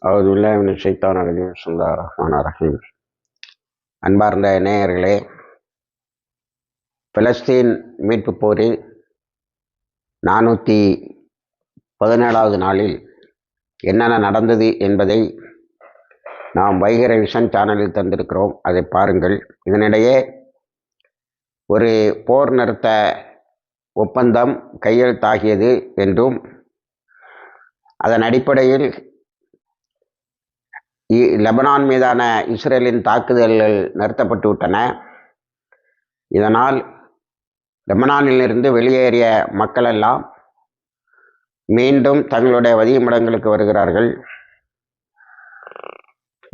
அவது உள்ள சைத்தான் அலஜீம் சுல்லா ரஹ்மான் ரஹீம் அன்பார்ந்த நேயர்களே பலஸ்தீன் மீட்பு போரில் நானூற்றி பதினேழாவது நாளில் என்னென்ன நடந்தது என்பதை நாம் வைகர விஷன் சேனலில் தந்திருக்கிறோம். அதை பாருங்கள். இதனிடையே ஒரு போர் நிறுத்த ஒப்பந்தம் கையெழுத்தாகியது என்றும் அதன் அடிப்படையில் லெபனான் மீதான இஸ்ரேலின் தாக்குதல்கள் நிறுத்தப்பட்டு விட்டன. இதனால் லெபனானிலிருந்து வெளியேறிய மக்களெல்லாம் மீண்டும் தங்களுடைய வதியுமிடங்களுக்கு வருகிறார்கள்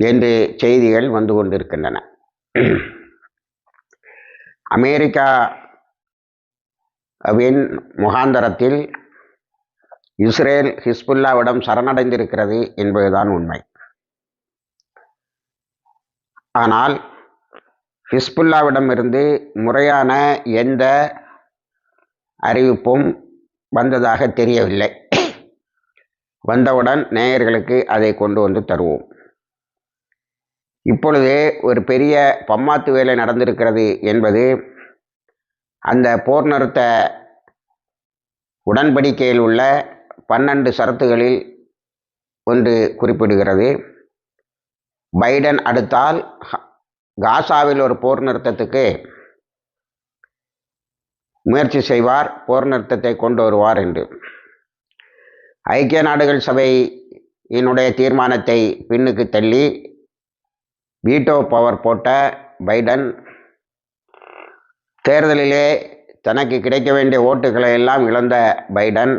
என்று செய்திகள் வந்து கொண்டிருக்கின்றன. அமெரிக்காவின் முகாந்தரத்தில் இஸ்ரேல் ஹிஸ்புல்லாவிடம் சரணடைந்திருக்கிறது என்பதுதான் உண்மை. ஆனால் ஹிஸ்புல்லாவிடமிருந்து முறையான எந்த அறிவிப்பும் வந்ததாக தெரியவில்லை. வந்தவுடன் நேயர்களுக்கு அதை கொண்டு வந்து தருவோம். இப்பொழுது ஒரு பெரிய பம்மாத்து வேலை நடந்திருக்கிறது என்பது அந்த போர் நிறுத்த உடன்படிக்கையில் உள்ள பன்னெண்டு சரத்துகளில் ஒன்று குறிப்பிடுகிறது. பைடன் அடுத்தால் காசாவில் ஒரு போர் நிறுத்தத்துக்கு முயற்சி செய்வார் போர் நிறுத்தத்தை கொண்டு வருவார் என்று. ஐக்கிய நாடுகள் சபையினுடைய தீர்மானத்தை பின்னுக்கு தள்ளி வீட்டோ பவர் போட்ட பைடன் தேர்தலிலே தனக்கு கிடைக்க வேண்டிய ஓட்டுகளை எல்லாம் இழந்த பைடன்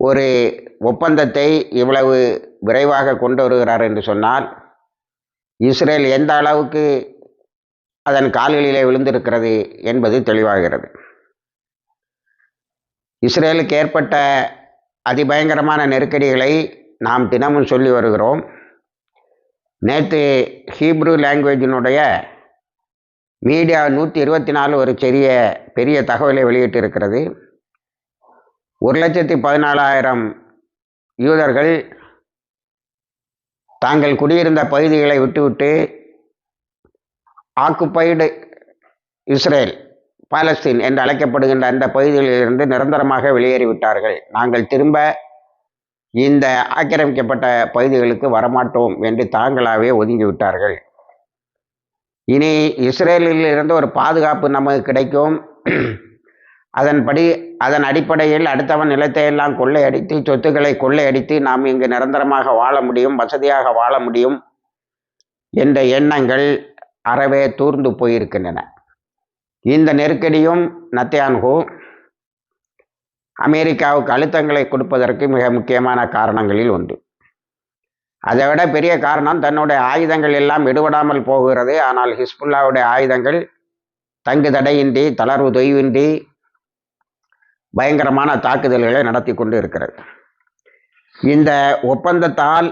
ஒரு ஒப்பந்தத்தை இவ்வளவு விரைவாக கொண்டு வருகிறார் என்று சொன்னால் இஸ்ரேல் எந்த அளவுக்கு அதன் கால்களிலே விழுந்திருக்கிறது என்பது தெளிவாகிறது. இஸ்ரேலுக்கு ஏற்பட்ட அதிபயங்கரமான நெருக்கடிகளை நாம் தினமும் சொல்லி வருகிறோம். நேற்று ஹீப்ரு லாங்குவேஜினுடைய மீடியா நூற்றி இருபத்தி நாலு ஒரு சிறிய பெரிய தகவலை வெளியிட்டிருக்கிறது. ஒரு லட்சத்தி பதினாலாயிரம் யூதர்கள் தாங்கள் குடியிருந்த பகுதிகளை விட்டுவிட்டு ஆக்குப்பைடு இஸ்ரேல் பாலஸ்தீன் என்று அழைக்கப்படுகின்ற அந்த பகுதிகளிலிருந்து நிரந்தரமாக வெளியேறிவிட்டார்கள். நாங்கள் திரும்ப இந்த ஆக்கிரமிக்கப்பட்ட பகுதிகளுக்கு வரமாட்டோம் என்று தாங்களாகவே ஒதுங்கிவிட்டார்கள். இனி இஸ்ரேலில் இருந்து ஒரு பாதுகாப்பு நமக்கு கிடைக்கும். அதன்படி அதன் அடிப்படையில் அடுத்தவன் நிலத்தை எல்லாம் கொள்ளையடித்து சொத்துக்களை கொள்ளையடித்து நாம் இங்கு நிரந்தரமாக வாழ முடியும் வசதியாக வாழ முடியும் என்ற எண்ணங்கள் அறவே தூர்ந்து போயிருக்கின்றன. இந்த நெருக்கடியும் நத்தியான்ஹூ அமெரிக்காவுக்கு அழுத்தங்களை கொடுப்பதற்கு மிக முக்கியமான காரணங்களில் ஒன்று. அதை விட பெரிய காரணம் தன்னுடைய ஆயுதங்கள் எல்லாம் விடுபடாமல் போகிறது. ஆனால் ஹிஸ்புல்லாவுடைய ஆயுதங்கள் தங்கு தடையின்றி தளர்வு தொய்வின்றி பயங்கரமான தாக்குதல்களை நடத்தி கொண்டு இருக்கிறது. இந்த ஒப்பந்தத்தால்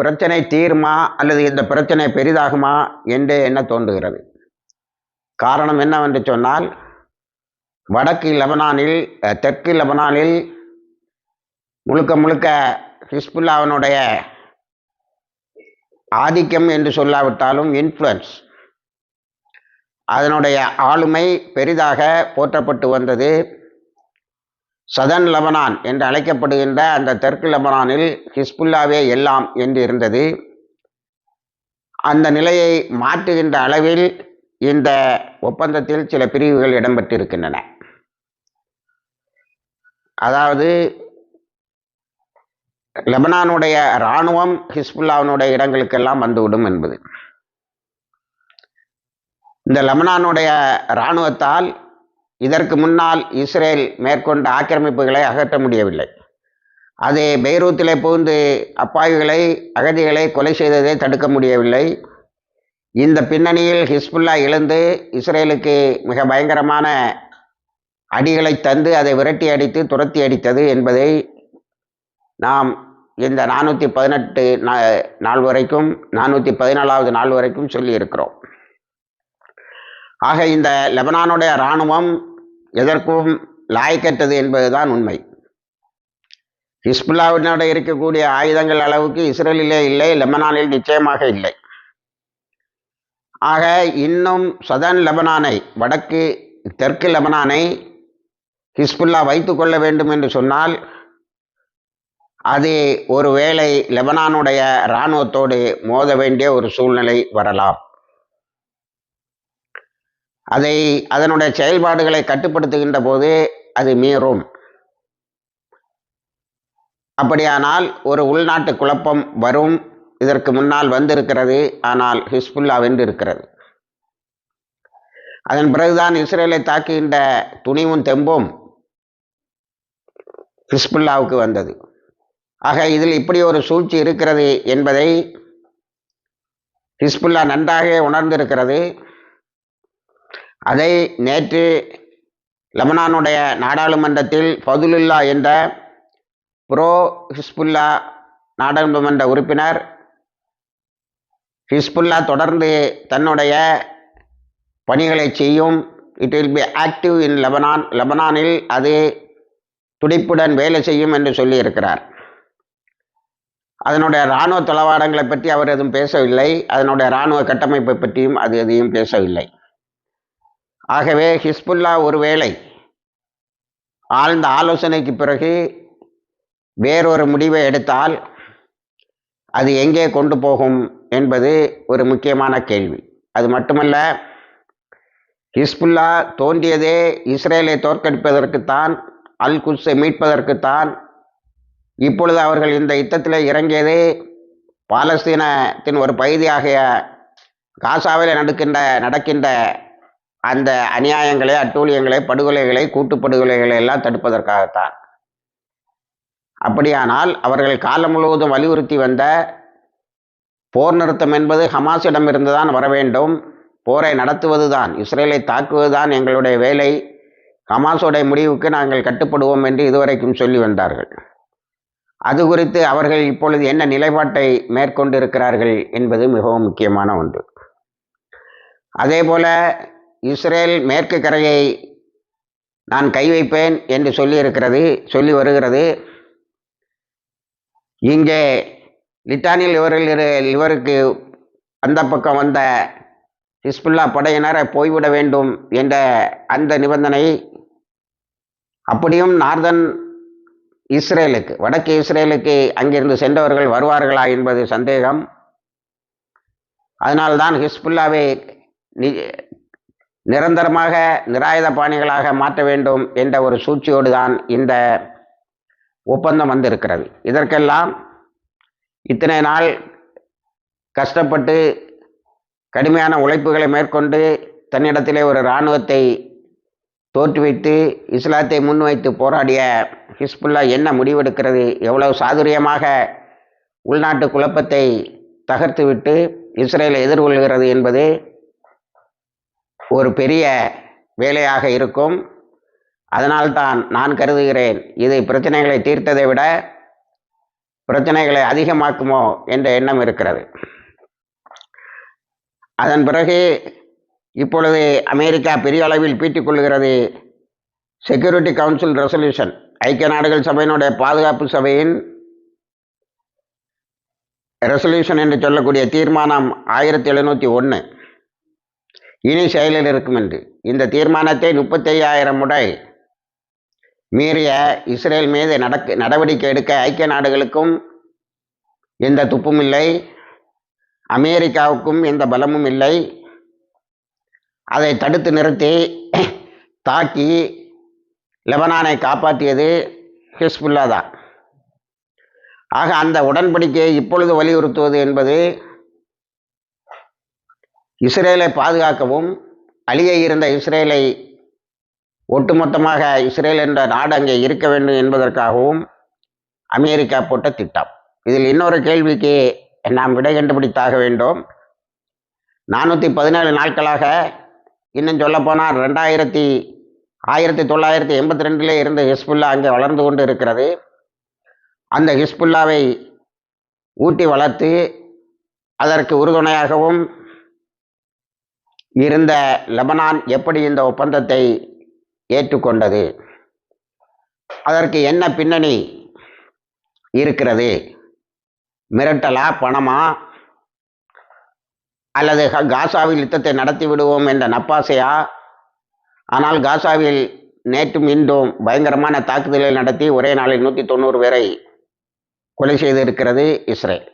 பிரச்சனை தீருமா அல்லது இந்த பிரச்சனை பெரிதாகுமா என்று என்ன தோன்றுகிறது? காரணம் என்னவென்று சொன்னால் வடக்கு லெபனானில் தெற்கு லெபனானில் முழுக்க முழுக்க ஹிஸ்புல்லாவினுடைய ஆதிக்கம் என்று சொல்லாவிட்டாலும் இன்ஃப்ளூயன்ஸ் அதனுடைய ஆளுமை பெரிதாக போற்றப்பட்டு வந்தது சதன் லெபனான் என்று அழைக்கப்படுகின்ற அந்த தெற்கு லெபனானில் ஹிஸ்புல்லாவே எல்லாம் என்று இருந்தது. அந்த நிலையை மாற்றுகின்ற அளவில் இந்த ஒப்பந்தத்தில் சில பிரிவுகள் இடம்பெற்றிருக்கின்றன. அதாவது லெபனானுடைய இராணுவம் ஹிஸ்புல்லாவினுடைய இடங்களுக்கெல்லாம் வந்துவிடும் என்பது. இந்த லெபனானுடைய இராணுவத்தால் இதற்கு முன்னால் இஸ்ரேல் மேற்கொண்ட ஆக்கிரமிப்புகளை அகற்ற முடியவில்லை. அது பெய்ரூத்திலே புகுந்து அப்பாவிகளை அகதிகளை கொலை செய்ததை தடுக்க முடியவில்லை. இந்த பின்னணியில் ஹிஸ்புல்லா எழுந்து இஸ்ரேலுக்கு மிக பயங்கரமான அடிகளை தந்து அதை விரட்டி அடித்து துரத்தி அடித்தது என்பதை நாம் இந்த நானூற்றி பதினெட்டு நாள் வரைக்கும் நானூற்றி பதினாலாவது நாள் வரைக்கும் சொல்லியிருக்கிறோம். ஆக இந்த லெபனானுடைய இராணுவம் எதற்கும் லாய்க்கற்றது என்பதுதான் உண்மை. ஹிஸ்புல்லாவினோட இருக்கக்கூடிய ஆயுதங்கள் அளவுக்கு இஸ்ரேலிலே இல்லை லெபனானில் நிச்சயமாக இல்லை. ஆக இன்னும் சதன் லெபனானை வடக்கு தெற்கு லெபனானை ஹிஸ்புல்லா வைத்து கொள்ள வேண்டும் என்று சொன்னால் அது ஒருவேளை லெபனானுடைய இராணுவத்தோடு மோத வேண்டிய ஒரு சூழ்நிலை வரலாம். அதை அதனுடைய செயல்பாடுகளை கட்டுப்படுத்துகின்ற போது அது மீறும். அப்படியானால் ஒரு உள்நாட்டு குழப்பம் வரும். இதற்கு முன்னால் வந்திருக்கிறது. ஆனால் ஹிஸ்புல்லா வென்று இருக்கிறது அதன் பிறகுதான் இஸ்ரேலை தாக்குகின்ற துணிவும் தெம்பும் ஹிஸ்புல்லாவுக்கு வந்தது. ஆக இதில் இப்படி ஒரு சூழ்ச்சி இருக்கிறது என்பதை ஹிஸ்புல்லா நன்றாக உணர்ந்திருக்கிறது. அதை நேற்று லெபனானுடைய நாடாளுமன்றத்தில் ஃபதுலுல்லா என்ற ப்ரோ ஹிஸ்புல்லா நாடாளுமன்ற உறுப்பினர் ஹிஸ்புல்லா தொடர்ந்து தன்னுடைய பணிகளை செய்யும். It will be active in Lebanon லெபனானில் அது துடிப்புடன் வேலை செய்யும் என்று சொல்லியிருக்கிறார். அதனுடைய இராணுவ தளவாடங்களை பற்றி அவர் எதுவும் பேசவில்லை. அதனுடைய இராணுவ கட்டமைப்பை பற்றியும் அது எதையும் பேசவில்லை. ஆகவே ஹிஸ்புல்லா ஒருவேளை ஆழ்ந்த ஆலோசனைக்கு பிறகு வேறொரு முடிவை எடுத்தால் அது எங்கே கொண்டு போகும் என்பது ஒரு முக்கியமான கேள்வி. அது மட்டுமல்ல ஹிஸ்புல்லா தோன்றியதே இஸ்ரேலை தோற்கடிப்பதற்குத்தான் அல் குஸை மீட்பதற்குத்தான் இப்பொழுது அவர்கள் இந்த யுத்தத்தில் இறங்கியதே பாலஸ்தீனத்தின் ஒரு பகுதியாகிய காசாவில் நடக்கின்ற நடக்கின்ற அந்த அநியாயங்களை அட்டூழியங்களை படுகொலைகளை கூட்டுப்படுகொலைகளை எல்லாம் தடுப்பதற்காகத்தான். அப்படியானால் அவர்கள் காலம் முழுவதும் வலியுறுத்தி வந்த போர் நிறுத்தம் என்பது ஹமாஸிடம் இருந்துதான் வர வேண்டும். போரை நடத்துவது தான் இஸ்ரேலை தாக்குவதுதான் எங்களுடைய வேலை. ஹமாஸோடைய முடிவுக்கு நாங்கள் கட்டுப்படுவோம் என்று இதுவரைக்கும் சொல்லி வந்தார்கள். அது குறித்து அவர்கள் இப்பொழுது என்ன நிலைப்பாட்டை மேற்கொண்டிருக்கிறார்கள் என்பது மிகவும் முக்கியமான ஒன்று. அதே போல இஸ்ரேல் மேற்கு கரையை நான் கை வைப்பேன் என்று சொல்லியிருக்கிறது சொல்லி வருகிறது. இங்கே லிட்டானில் இவர்கள் இரு- இவருக்கு அந்த பக்கம் வந்த ஹிஸ்புல்லா படையினரை போய்விட வேண்டும் என்ற அந்த நிபந்தனை அப்படியும் நார்தன் இஸ்ரேலுக்கு வடக்கு இஸ்ரேலுக்கு அங்கிருந்து சென்றவர்கள் வருவார்களா என்பது சந்தேகம். அதனால்தான் ஹிஸ்புல்லாவை நிரந்தரமாக நிராயுத பாணிகளாக மாற்ற வேண்டும் என்ற ஒரு சூழ்ச்சியோடு தான் இந்த ஒப்பந்தம் வந்திருக்கிறது. இதற்கெல்லாம் இத்தனை நாள் கஷ்டப்பட்டு கடுமையான உழைப்புகளை மேற்கொண்டு தன்னிடத்திலே ஒரு இராணுவத்தை தோற்றுவித்து இஸ்லாத்தை முன்வைத்து போராடிய ஹிஸ்புல்லா என்ன முடிவெடுக்கிறது எவ்வளவு சாதுரியமாக உள்நாட்டு குழப்பத்தை தகர்த்துவிட்டு இஸ்ரேலை எதிர்கொள்கிறது என்பது ஒரு பெரிய வேலையாக இருக்கும். அதனால்தான் நான் கருதுகிறேன். இது பிரச்சனைகளை தீர்த்ததை விட பிரச்சனைகளை அதிகமாக்குமோ என்ற எண்ணம் இருக்கிறது. அதன் பிறகு இப்பொழுது அமெரிக்கா பெரிய அளவில் பீட்டிக் கொள்கிறது செக்யூரிட்டி கவுன்சில் ரெசல்யூஷன் ஐக்கிய நாடுகள் சபையினுடைய பாதுகாப்பு சபையின் ரெசல்யூஷன் என்று சொல்லக்கூடிய தீர்மானம் ஆயிரத்தி எழுநூற்றி ஒன்று இனி செயலில் இருக்கும் என்று. இந்த தீர்மானத்தை முப்பத்தையாயிரம் முறை மீறிய இஸ்ரேல் மீது நடக்க நடவடிக்கை எடுக்க ஐக்கிய நாடுகளுக்கும் எந்த துப்பும் இல்லை. அமெரிக்காவுக்கும் எந்த பலமும் இல்லை. அதை தடுத்து நிறுத்தி தாக்கி லெபனானை காப்பாற்றியது ஹிஸ்புல்லா தான். ஆக அந்த உடன்படிக்கையை இப்பொழுது வலியுறுத்துவது என்பது இஸ்ரேலை பாதுகாக்கவும் அழிய இருந்த இஸ்ரேலை ஒட்டுமொத்தமாக இஸ்ரேல் என்ற நாடு அங்கே இருக்க வேண்டும் என்பதற்காகவும் அமெரிக்கா போட்ட திட்டம். இதில் இன்னொரு கேள்விக்கு நாம் விடை கண்டுபிடித்தாக வேண்டும். நானூற்றி பதினேழு நாட்களாக இன்னும் சொல்லப்போனால் ரெண்டாயிரத்தி ஆயிரத்தி தொள்ளாயிரத்தி எண்பத்தி ரெண்டிலே இருந்த ஹிஸ்புல்லா அங்கே வளர்ந்து கொண்டு இருக்கிறது. அந்த ஹிஸ்புல்லாவை ஊட்டி வளர்த்து அதற்கு உறுதுணையாகவும் இருந்த லெபனான் எப்படி இந்த ஒப்பந்தத்தை ஏற்றுக்கொண்டது? அதற்கு என்ன பின்னணி இருக்கிறது? மிரட்டலா பணமா? அல்லது காசாவில் யுத்தத்தை நடத்தி விடுவோம் என்ற நப்பாசையா? ஆனால் காசாவில் நேற்றும் இன்றும் பயங்கரமான தாக்குதலை நடத்தி ஒரே நாளில் நூற்றி தொண்ணூறு பேரை கொலை செய்திருக்கிறது இஸ்ரேல்.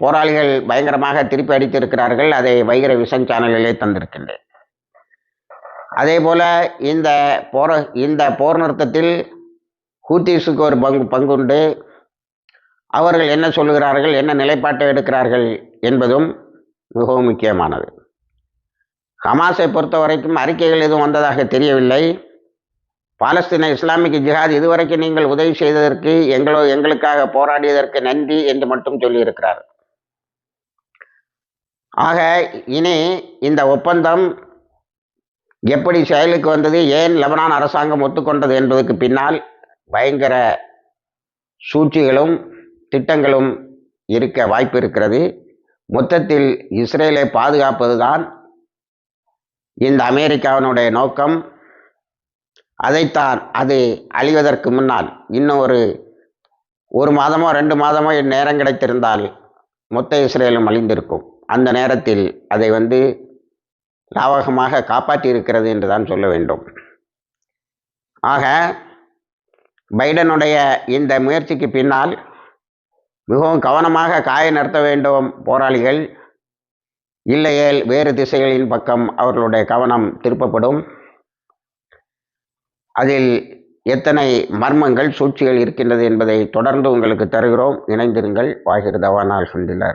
போராளிகள் பயங்கரமாக திருப்பி அடித்திருக்கிறார்கள். அதை வைகர விஷன் சேனலிலே தந்திருக்கின்றேன். அதே போல இந்த போர இந்த போர் நிறுத்தத்தில் ஹூத்திஸுக்கு ஒரு பங்கு பங்குண்டு. அவர்கள் என்ன சொல்லுகிறார்கள்? என்ன நிலைப்பாட்டை எடுக்கிறார்கள் என்பதும் மிகவும் முக்கியமானது. ஹமாஸை பொறுத்த வரைக்கும் அறிக்கைகள் எதுவும் வந்ததாக தெரியவில்லை. பாலஸ்தீன இஸ்லாமிக் ஜிஹாத் இதுவரைக்கும் நீங்கள் உதவி செய்ததற்கு எங்களோ எங்களுக்காக போராடியதற்கு நன்றி என்று மட்டும் சொல்லியிருக்கிறார் ஆக இனி இந்த ஒப்பந்தம் எப்படி செயலுக்கு வந்தது ஏன் லெபனான் அரசாங்கம் ஒத்துக்கொண்டது என்பதற்கு பின்னால் பயங்கர சூழ்ச்சிகளும் திட்டங்களும் இருக்க வாய்ப்பு இருக்கிறது. மொத்தத்தில் இஸ்ரேலை பாதுகாப்பதுதான் இந்த அமெரிக்காவினுடைய நோக்கம். அதைத்தான் அது அழிவதற்கு முன்னால் இன்னும் ஒரு ஒரு மாதமோ ரெண்டு மாதமோ நேரம் கிடைத்திருந்தால் மொத்த இஸ்ரேலும் அழிந்திருக்கும். அந்த நேரத்தில் அதை வந்து லாவகமாக காப்பாற்றியிருக்கிறது என்று தான் சொல்ல வேண்டும். ஆக பைடனுடைய இந்த முயற்சிக்கு பின்னால் மிகவும் கவனமாக காய நிறுத்த வேண்டும் போராளிகள். இல்லையேல் வேறு திசைகளின் பக்கம் அவர்களுடைய கவனம் திருப்பப்படும். அதில் எத்தனை மர்மங்கள் சூழ்ச்சிகள் இருக்கின்றது என்பதை தொடர்ந்து உங்களுக்கு தருகிறோம். இணைந்திருங்கள். வாகிருதவானால் தவானா அல்ஹம்துலில்லாஹ்